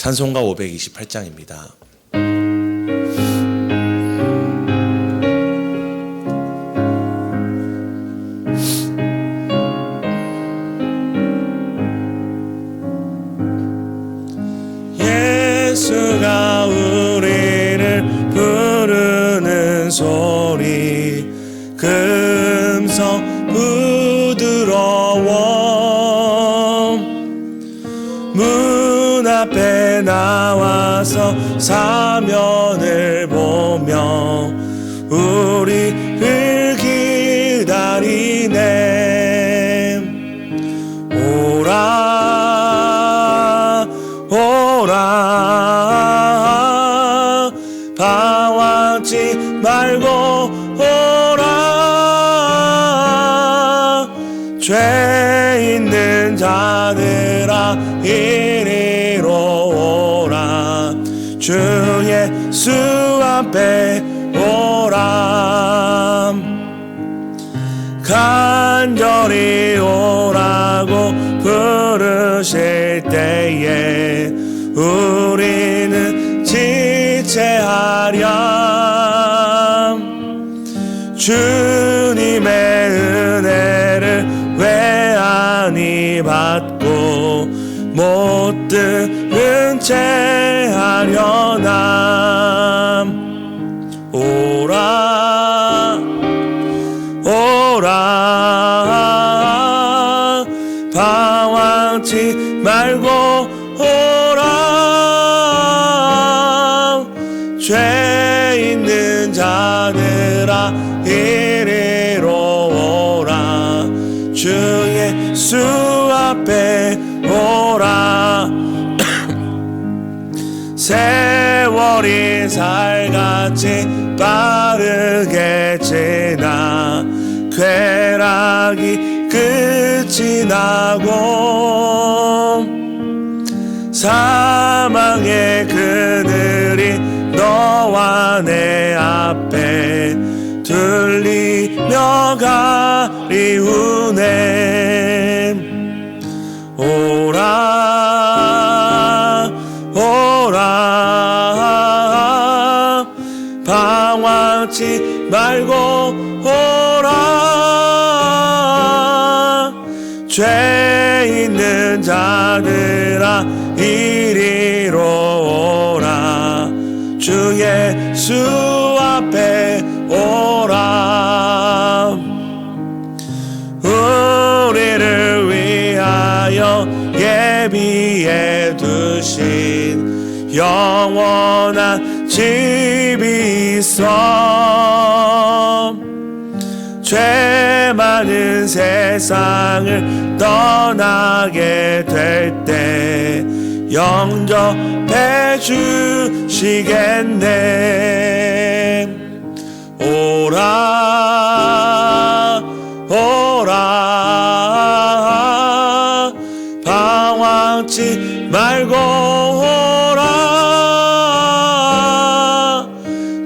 찬송가 528장입니다. 예수가 우리를 부르는 소리 금성 부드러워 앞에 나와서 사면을 보며 우리를 기다리네. 오라 오라 방황치 말고 오라. 죄 있는 자들아 예수 앞에 오라 간절히 오라고 부르실 때에 우리는 지체하렴. 주님의 은혜를 왜 아니 받고 못 들은 채 하려나 죄 있는 자들아 이리로 오라. 주 예수 앞에 오라. 세월이 살같이 빠르게 지나 쾌락이 끝이 나고 사망의 그늘이 너와 내 앞에 들리며 가리우네. 오라 오라 방황치 말고 오라. 죄 있는 자들아 주 예수 앞에 오라 우리를 위하여 예비해 두신 영원한 집이 있어. 죄 많은 세상을 떠나게 될때 영접해 주시겠네. 오라 오라. 방황치 말고 오라.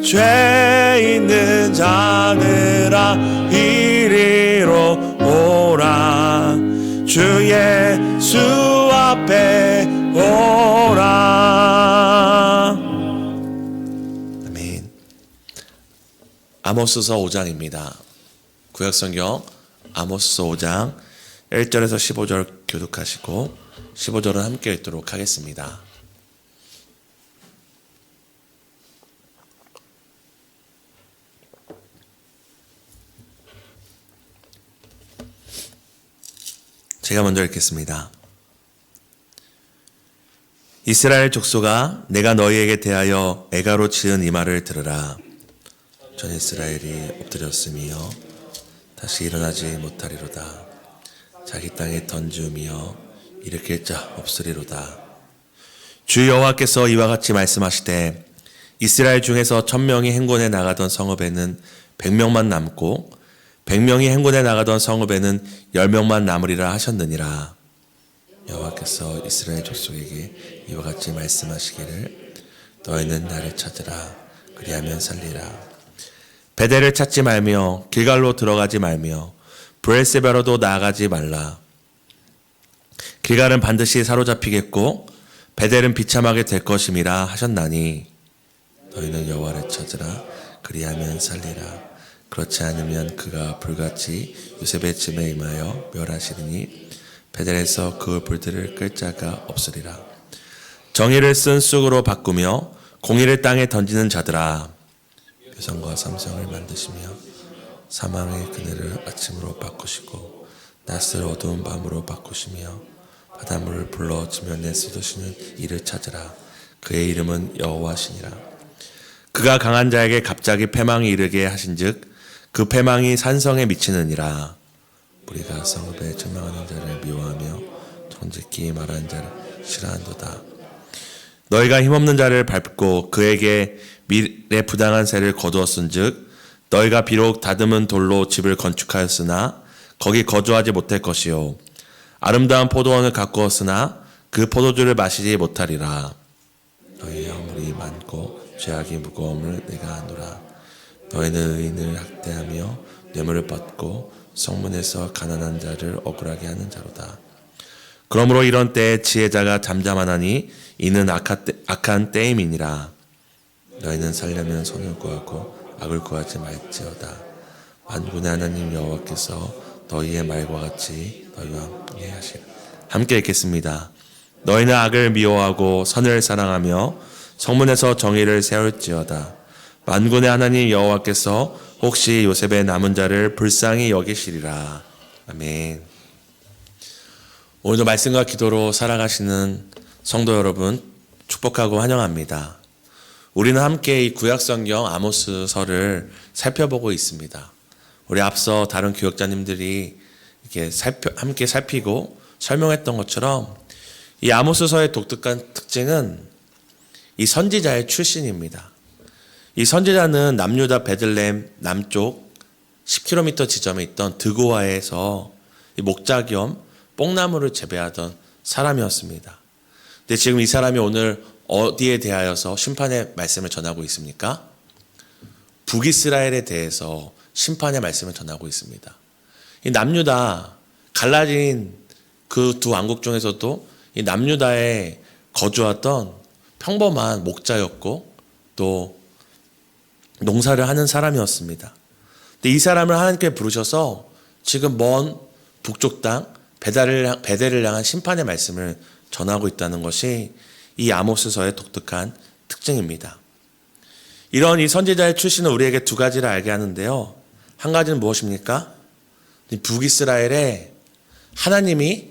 죄 있는 자들아 이리로 오라. 주 예수 아모스서 5장입니다. 구약성경 아모스서 5장 1절에서 15절 교독하시고 15절은 함께 읽도록 하겠습니다. 제가 먼저 읽겠습니다. 이스라엘 족속아 내가 너희에게 대하여 애가로 지은 이 말을 들으라. 전 이스라엘이 엎드렸으며 다시 일어나지 못하리로다. 자기 땅에 던지우며 일으킬 자 없으리로다. 주 여호와께서 이와 같이 말씀하시되 이스라엘 중에서 천명이 행군에 나가던 성읍에는 백명만 남고 백명이 행군에 나가던 성읍에는 열명만 남으리라 하셨느니라. 여호와께서 이스라엘 족속에게 이와 같이 말씀하시기를 너희는 나를 찾으라 그리하면 살리라. 베델을 찾지 말며 길갈로 들어가지 말며 브엘세바로도 나아가지 말라. 길갈은 반드시 사로잡히겠고 베델은 비참하게 될 것임이라 하셨나니 너희는 여호와를 찾으라 그리하면 살리라. 그렇지 않으면 그가 불같이 요셉의 집에 임하여 멸하시리니 베델에서 그 불들을 끌 자가 없으리라. 정의를 쓴 쑥으로 바꾸며 공의를 땅에 던지는 자들아 유성과 삼성을 만드시며 사망의 그늘을 아침으로 바꾸시고 낯을 어두운 밤으로 바꾸시며 바닷물을 불러 지면에 쏟으시는 이를 찾으라. 그의 이름은 여호와시니라. 그가 강한 자에게 갑자기 패망이 이르게 하신즉 그 패망이 산성에 미치느니라. 우리가 성읍에 절망하는 자를 미워하며 정직히 말하는 자를 싫어한도다. 너희가 힘없는 자를 밟고 그에게 미래 부당한 세를 거두었은즉 너희가 비록 다듬은 돌로 집을 건축하였으나 거기 거주하지 못할 것이요. 아름다운 포도원을 가꾸었으나 그 포도주를 마시지 못하리라. 너희의 허물이 많고 죄악이 무거움을 내가 아노라. 너희는 의인을 학대하며 뇌물을 받고 성문에서 가난한 자를 억울하게 하는 자로다. 그러므로 이런 때에 지혜자가 잠잠하나니 이는 악한 때임이니라. 너희는 살려면 손을 구하고 악을 구하지 말지어다. 만군의 하나님 여호와께서 너희의 말과 같이 너희와 함께 하시라. 함께 읽겠습니다. 너희는 악을 미워하고 선을 사랑하며 성문에서 정의를 세울지어다. 만군의 하나님 여호와께서 혹시 요셉의 남은 자를 불쌍히 여기시리라. 아멘. 오늘도 말씀과 기도로 살아가시는 성도 여러분 축복하고 환영합니다. 우리는 함께 이 구약성경 아모스서를 살펴보고 있습니다. 우리 앞서 다른 교역자님들이 이렇게 살펴, 함께 살피고 설명했던 것처럼 이 아모스서의 독특한 특징은 이 선지자의 출신입니다. 이 선지자는 남유다 베들렘 남쪽 10km 지점에 있던 드고아에서 목자 겸 뽕나무를 재배하던 사람이었습니다. 근데 지금 이 사람이 오늘 어디에 대하여서 심판의 말씀을 전하고 있습니까? 북이스라엘에 대해서 심판의 말씀을 전하고 있습니다. 이 남유다 갈라진 그 두 왕국 중에서도 이 남유다에 거주했던 평범한 목자였고 또 농사를 하는 사람이었습니다. 근데 이 사람을 하나님께 부르셔서 지금 먼 북쪽 땅 베델을, 베델을 향한 심판의 말씀을 전하고 있다는 것이 이 아모스서의 독특한 특징입니다. 이런 이 선지자의 출신은 우리에게 두 가지를 알게 하는데요. 한 가지는 무엇입니까? 북이스라엘에 하나님이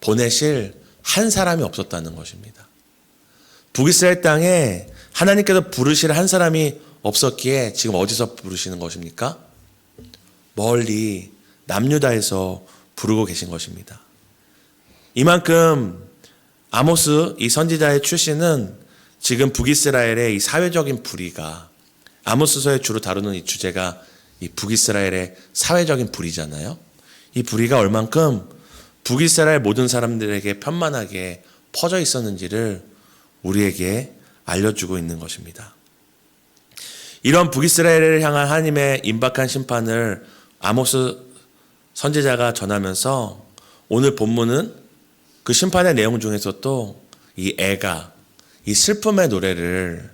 보내실 한 사람이 없었다는 것입니다. 북이스라엘 땅에 하나님께서 부르실 한 사람이 없었기에 지금 어디서 부르시는 것입니까? 멀리 남유다에서 부르고 계신 것입니다. 이만큼 아모스 이 선지자의 출신은 지금 북이스라엘의 이 사회적인 불의가 아모스서에 주로 다루는 이 주제가 이 북이스라엘의 사회적인 불의잖아요. 이 불의가 얼만큼 북이스라엘 모든 사람들에게 편만하게 퍼져 있었는지를 우리에게 알려주고 있는 것입니다. 이런 북이스라엘을 향한 하나님의 임박한 심판을 아모스 선지자가 전하면서 오늘 본문은 그 심판의 내용 중에서도 이 애가 이 슬픔의 노래를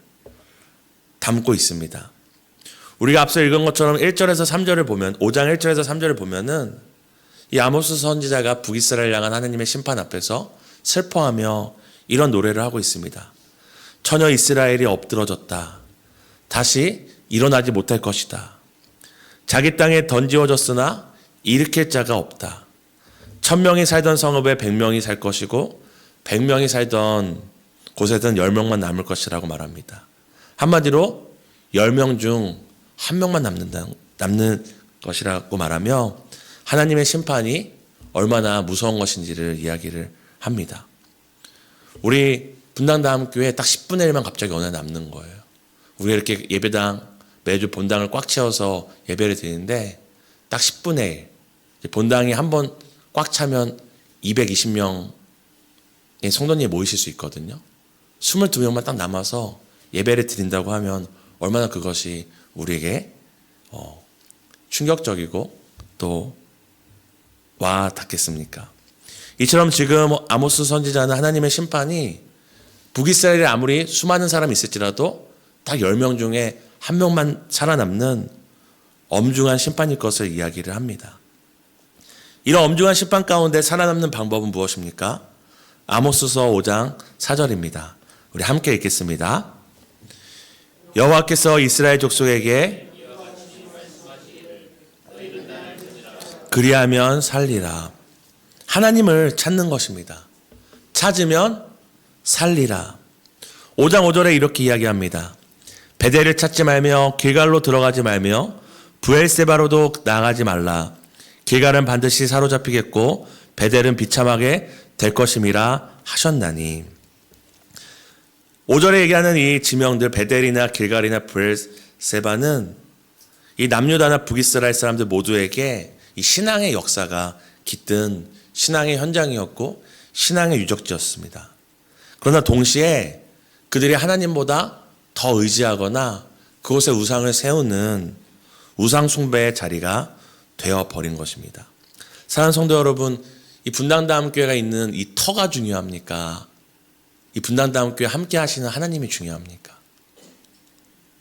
담고 있습니다. 우리가 앞서 읽은 것처럼 1절에서 3절을 보면 5장 1절에서 3절을 보면은 이 아모스 선지자가 북이스라엘 향한 하나님의 심판 앞에서 슬퍼하며 이런 노래를 하고 있습니다. 처녀 이스라엘이 엎드러졌다. 다시 일어나지 못할 것이다. 자기 땅에 던지워졌으나 일으킬 자가 없다. 천 명이 살던 성읍에 백 명이 살 것이고 백 명이 살던 곳에든 열 명만 남을 것이라고 말합니다. 한마디로 열 명 중 한 명만 남는다 남는 것이라고 말하며 하나님의 심판이 얼마나 무서운 것인지를 이야기를 합니다. 우리 분당 다음 교회 딱 10분의 1만 갑자기 어느 날 남는 거예요. 우리 이렇게 예배당 매주 본당을 꽉 채워서 예배를 드리는데 딱 10분의 1. 본당이 한 번 꽉 차면 220명의 성도님이 모이실 수 있거든요. 22명만 딱 남아서 예배를 드린다고 하면 얼마나 그것이 우리에게 어, 충격적이고 또 와 닿겠습니까? 이처럼 지금 아모스 선지자는 하나님의 심판이 북이스라엘에 아무리 수많은 사람이 있을지라도 딱 10명 중에 한 명만 살아남는 엄중한 심판일 것을 이야기를 합니다. 이런 엄중한 심판 가운데 살아남는 방법은 무엇입니까? 아모스서 5장 4절입니다. 우리 함께 읽겠습니다. 여호와께서 이스라엘 족속에게 그리하면 살리라. 하나님을 찾는 것입니다. 찾으면 살리라. 5장 5절에 이렇게 이야기합니다. 베델을 찾지 말며 길갈로 들어가지 말며 부엘세바로도 나가지 말라. 길갈은 반드시 사로잡히겠고 베델은 비참하게 될 것임이라 하셨나니. 5절에 얘기하는 이 지명들 베델이나 길갈이나 부엘세바는 이 남유다나 북이스라엘 사람들 모두에게 이 신앙의 역사가 깃든 신앙의 현장이었고 신앙의 유적지였습니다. 그러나 동시에 그들이 하나님보다 더 의지하거나 그곳에 우상을 세우는 우상 숭배의 자리가 되어 버린 것입니다. 사랑하는 성도 여러분, 이 분당다음 교회가 있는 이 터가 중요합니까? 이 분당다음 교회 함께 하시는 하나님이 중요합니까?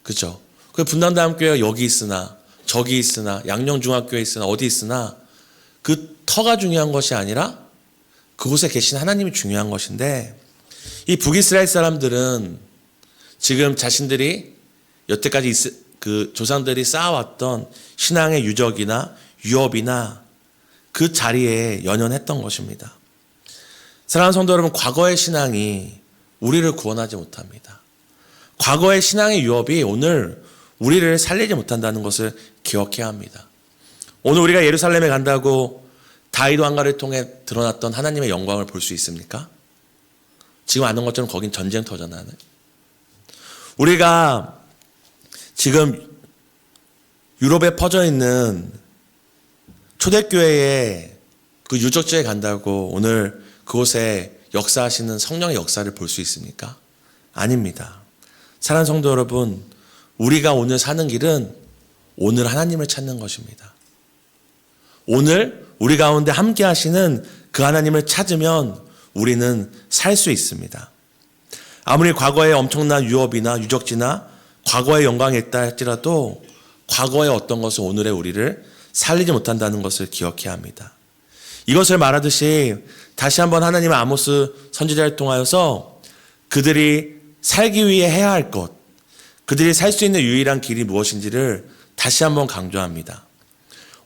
그죠? 그 분당다음 교회가 여기 있으나 저기 있으나 양령중학교에 있으나 어디 있으나 그 터가 중요한 것이 아니라 그곳에 계신 하나님이 중요한 것인데 이 북이스라엘 사람들은 지금 자신들이 여태까지 그 조상들이 쌓아왔던 신앙의 유적이나 유업이나 그 자리에 연연했던 것입니다. 사랑하는 성도 여러분, 과거의 신앙이 우리를 구원하지 못합니다. 과거의 신앙의 유업이 오늘 우리를 살리지 못한다는 것을 기억해야 합니다. 오늘 우리가 예루살렘에 간다고 다이도 한가를 통해 드러났던 하나님의 영광을 볼 수 있습니까? 지금 아는 것처럼 거긴 전쟁터잖아요. 우리가 지금 유럽에 퍼져 있는 초대교회에 그 유적지에 간다고 오늘 그곳에 역사하시는 성령의 역사를 볼 수 있습니까? 아닙니다. 사랑하는 성도 여러분, 우리가 오늘 사는 길은 오늘 하나님을 찾는 것입니다. 오늘 우리 가운데 함께 하시는 그 하나님을 찾으면 우리는 살 수 있습니다. 아무리 과거에 엄청난 유업이나 유적지나 과거의 영광이 있다 할지라도 과거의 어떤 것은 오늘의 우리를 살리지 못한다는 것을 기억해야 합니다. 이것을 말하듯이 다시 한번 하나님의 아모스 선지자를 통하여서 그들이 살기 위해 해야 할 것, 그들이 살 수 있는 유일한 길이 무엇인지를 다시 한번 강조합니다.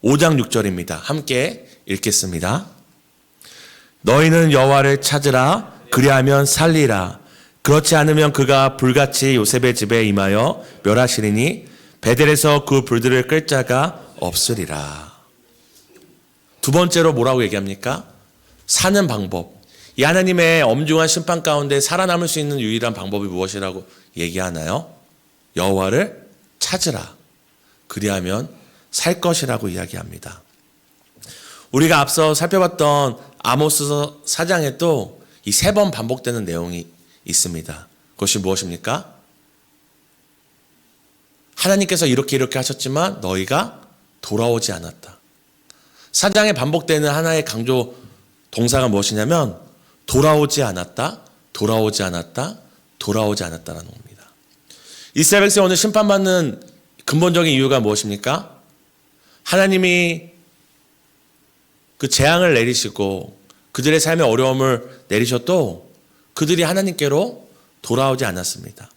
5장 6절입니다. 함께 읽겠습니다. 너희는 여호와를 찾으라 그리하면 살리라 그렇지 않으면 그가 불같이 요셉의 집에 임하여 멸하시리니 베델에서 그 불들을 끌 자가 없으리라. 두 번째로 뭐라고 얘기합니까? 사는 방법. 이 하나님의 엄중한 심판 가운데 살아남을 수 있는 유일한 방법이 무엇이라고 얘기하나요? 여호와를 찾으라. 그리하면 살 것이라고 이야기합니다. 우리가 앞서 살펴봤던 아모스서 4장에 또 이 세 번 반복되는 내용이 있습니다. 그것이 무엇입니까? 하나님께서 이렇게 이렇게 하셨지만 너희가 돌아오지 않았다. 사장에 반복되는 하나의 강조 동사가 무엇이냐면 돌아오지 않았다, 돌아오지 않았다, 돌아오지 않았다라는 겁니다. 이스라엘 백성 오늘 심판받는 근본적인 이유가 무엇입니까? 하나님이 그 재앙을 내리시고 그들의 삶의 어려움을 내리셔도 그들이 하나님께로 돌아오지 않았습니다.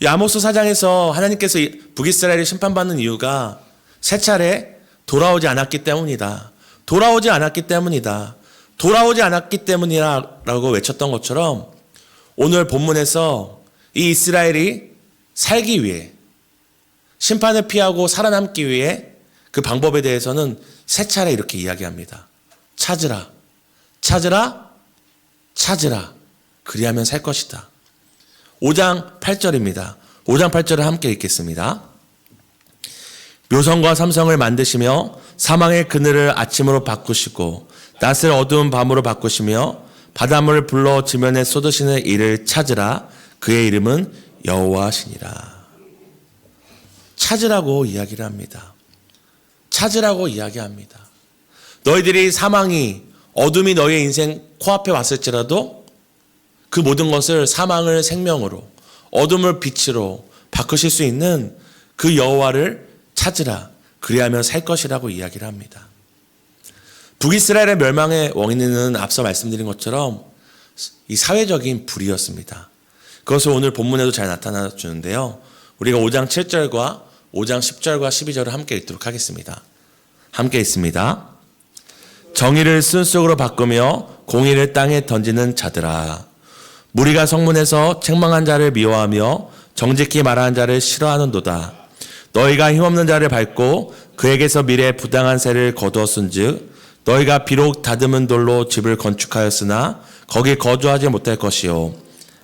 이 아모스 사장에서 하나님께서 북이스라엘을 심판받는 이유가 세 차례 돌아오지 않았기 때문이다. 돌아오지 않았기 때문이다. 돌아오지 않았기 때문이라고 외쳤던 것처럼 오늘 본문에서 이 이스라엘이 살기 위해 심판을 피하고 살아남기 위해 그 방법에 대해서는 세 차례 이렇게 이야기합니다. 찾으라, 찾으라, 찾으라. 그리하면 살 것이다. 5장 8절입니다. 5장 8절을 함께 읽겠습니다. 묘성과 삼성을 만드시며 사망의 그늘을 아침으로 바꾸시고 낯을 어두운 밤으로 바꾸시며 바닷물을 불러 지면에 쏟으시는 이를 찾으라 그의 이름은 여호와시니라. 찾으라고 이야기를 합니다. 찾으라고 이야기합니다. 너희들이 사망이 어둠이 너희의 인생 코앞에 왔을지라도 그 모든 것을 사망을 생명으로 어둠을 빛으로 바꾸실 수 있는 그 여호와를 찾으라. 그리하면 살 것이라고 이야기를 합니다. 북이스라엘의 멸망의 원인은 앞서 말씀드린 것처럼 이 사회적인 불이었습니다. 그것을 오늘 본문에도 잘 나타나 주는데요. 우리가 5장 7절과 5장 10절과 12절을 함께 읽도록 하겠습니다. 함께 읽습니다. 정의를 순속으로 바꾸며 공의를 땅에 던지는 자들아. 무리가 성문에서 책망한 자를 미워하며 정직히 말하는 자를 싫어하는도다. 너희가 힘없는 자를 밟고 그에게서 미래의 부당한 세를 거두었은즉 너희가 비록 다듬은 돌로 집을 건축하였으나 거기 거주하지 못할 것이요.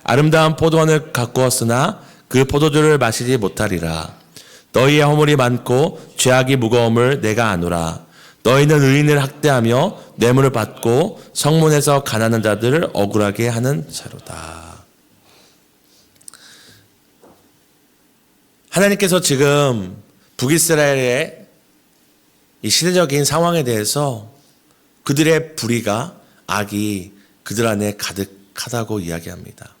아름다운 포도원을 가꾸었으나 그 포도주를 마시지 못하리라. 너희의 허물이 많고 죄악이 무거움을 내가 아노라. 너희는 의인을 학대하며 뇌물을 받고 성문에서 가난한 자들을 억울하게 하는 자로다. 하나님께서 지금 북이스라엘의 이 시대적인 상황에 대해서 그들의 불의가 악이 그들 안에 가득하다고 이야기합니다.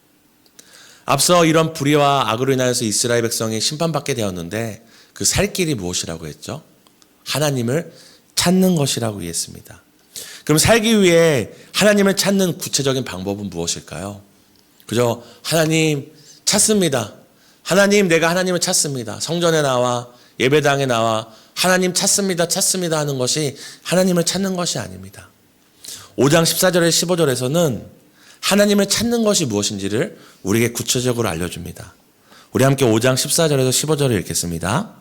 앞서 이런 불의와 악으로 인하여서 이스라엘 백성이 심판받게 되었는데 그 살 길이 무엇이라고 했죠? 하나님을 찾는 것이라고 이해했습니다. 그럼 살기 위해 하나님을 찾는 구체적인 방법은 무엇일까요? 그저 하나님 찾습니다. 하나님 내가 하나님을 찾습니다. 성전에 나와 예배당에 나와 하나님 찾습니다. 찾습니다 하는 것이 하나님을 찾는 것이 아닙니다. 5장 14절에 15절에서는 하나님을 찾는 것이 무엇인지를 우리에게 구체적으로 알려줍니다. 우리 함께 5장 14절에서 15절을 읽겠습니다.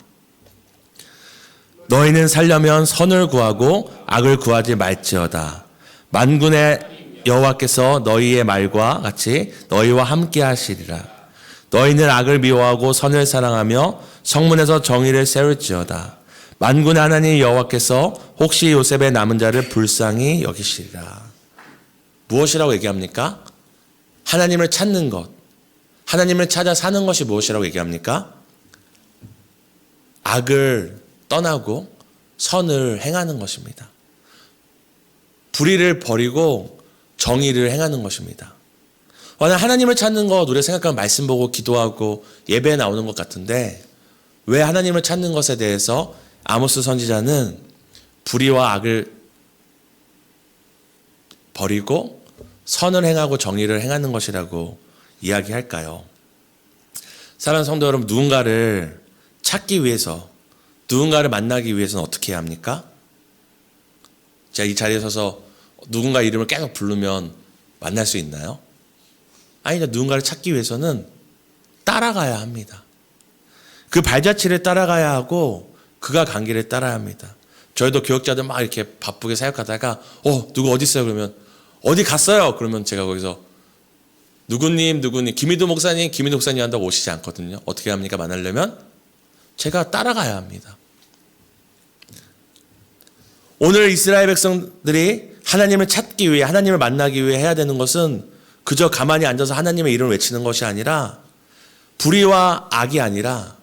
너희는 살려면 선을 구하고 악을 구하지 말지어다. 만군의 여호와께서 너희의 말과 같이 너희와 함께 하시리라. 너희는 악을 미워하고 선을 사랑하며 성문에서 정의를 세울지어다. 만군의 하나님 여호와께서 혹시 요셉의 남은 자를 불쌍히 여기시리라. 무엇이라고 얘기합니까? 하나님을 찾는 것. 하나님을 찾아 사는 것이 무엇이라고 얘기합니까? 악을 떠나고 선을 행하는 것입니다. 불의를 버리고 정의를 행하는 것입니다. 만약 하나님을 찾는 것 우리가 생각하면 말씀 보고 기도하고 예배에 나오는 것 같은데 왜 하나님을 찾는 것에 대해서 아모스 선지자는 불의와 악을 버리고 선을 행하고 정의를 행하는 것이라고 이야기할까요? 사랑하는 성도 여러분 누군가를 찾기 위해서 누군가를 만나기 위해서는 어떻게 해야 합니까? 제가 이 자리에 서서 누군가 이름을 계속 부르면 만날 수 있나요? 아니죠. 누군가를 찾기 위해서는 따라가야 합니다. 그 발자취를 따라가야 하고 그가 간 길을 따라야 합니다. 저희도 교역자들 막 이렇게 바쁘게 사역하다가 어 누구 어디 있어요? 그러면 어디 갔어요? 그러면 제가 거기서 누구님 누구님 김희도 목사님 김희도 목사님 한다고 오시지 않거든요. 어떻게 합니까? 만나려면 제가 따라가야 합니다. 오늘 이스라엘 백성들이 하나님을 찾기 위해 하나님을 만나기 위해 해야 되는 것은 그저 가만히 앉아서 하나님의 이름을 외치는 것이 아니라 불의와 악이 아니라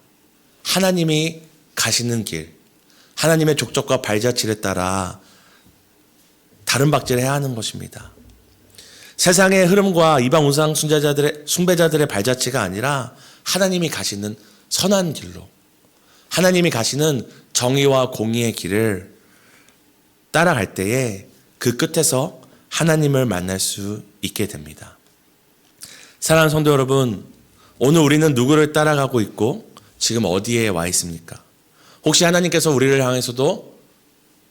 하나님이 가시는 길, 하나님의 족적과 발자취를 따라 다른 박질을 해야 하는 것입니다. 세상의 흐름과 이방 우상 숭배자들의, 숭배자들의 발자취가 아니라 하나님이 가시는 선한 길로, 하나님이 가시는 정의와 공의의 길을 따라갈 때에 그 끝에서 하나님을 만날 수 있게 됩니다. 사랑하는 성도 여러분, 오늘 우리는 누구를 따라가고 있고 지금 어디에 와 있습니까? 혹시 하나님께서 우리를 향해서도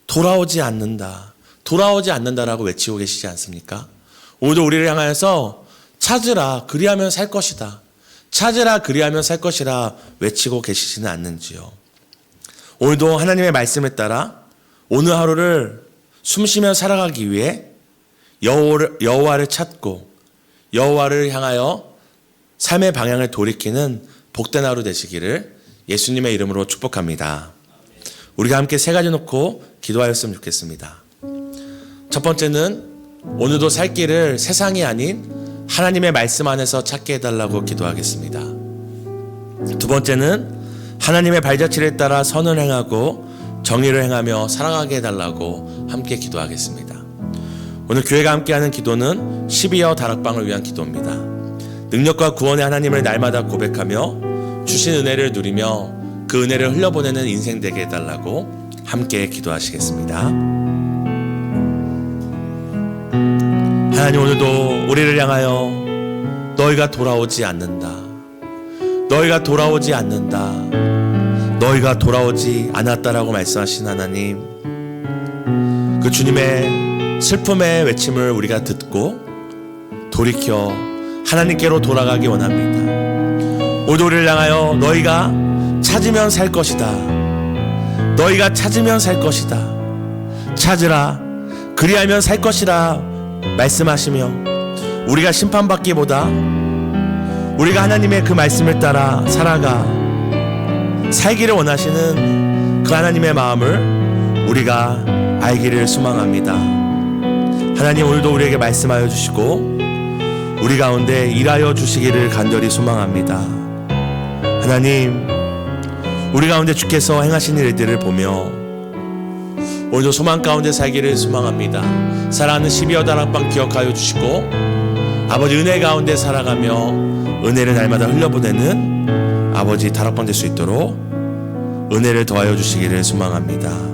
돌아오지 않는다. 돌아오지 않는다라고 외치고 계시지 않습니까? 오늘도 우리를 향하여서 찾으라 그리하면 살 것이다. 찾으라 그리하면 살 것이라 외치고 계시지는 않는지요. 오늘도 하나님의 말씀에 따라 오늘 하루를 숨쉬며 살아가기 위해 여호와를 찾고 여호와를 향하여 삶의 방향을 돌이키는 복된 하루 되시기를 예수님의 이름으로 축복합니다. 우리가 함께 세 가지 놓고 기도하였으면 좋겠습니다. 첫 번째는 오늘도 살 길을 세상이 아닌 하나님의 말씀 안에서 찾게 해달라고 기도하겠습니다. 두 번째는 하나님의 발자취를 따라 선을 행하고 정의를 행하며 살아가게 해달라고 함께 기도하겠습니다. 오늘 교회가 함께하는 기도는 12여 다락방을 위한 기도입니다. 능력과 구원의 하나님을 날마다 고백하며 주신 은혜를 누리며 그 은혜를 흘려보내는 인생 되게 해달라고 함께 기도하시겠습니다. 하나님 오늘도 우리를 향하여 너희가 돌아오지 않는다. 너희가 돌아오지 않는다. 너희가 돌아오지 않았다라고 말씀하신 하나님. 그 주님의 슬픔의 외침을 우리가 듣고 돌이켜 하나님께로 돌아가기 원합니다. 오늘도 우리를 향하여 너희가 찾으면 살 것이다. 너희가 찾으면 살 것이다. 찾으라. 그리하면 살 것이라 말씀하시며 우리가 심판받기보다 우리가 하나님의 그 말씀을 따라 살아가 살기를 원하시는 그 하나님의 마음을 우리가 알기를 소망합니다. 하나님 오늘도 우리에게 말씀하여 주시고 우리 가운데 일하여 주시기를 간절히 소망합니다. 하나님 우리 가운데 주께서 행하신 일들을 보며 오늘도 소망 가운데 살기를 소망합니다. 사랑하는 12여 다락방 기억하여 주시고 아버지 은혜 가운데 살아가며 은혜를 날마다 흘려보내는 아버지 다락방 될 수 있도록 은혜를 더하여 주시기를 소망합니다.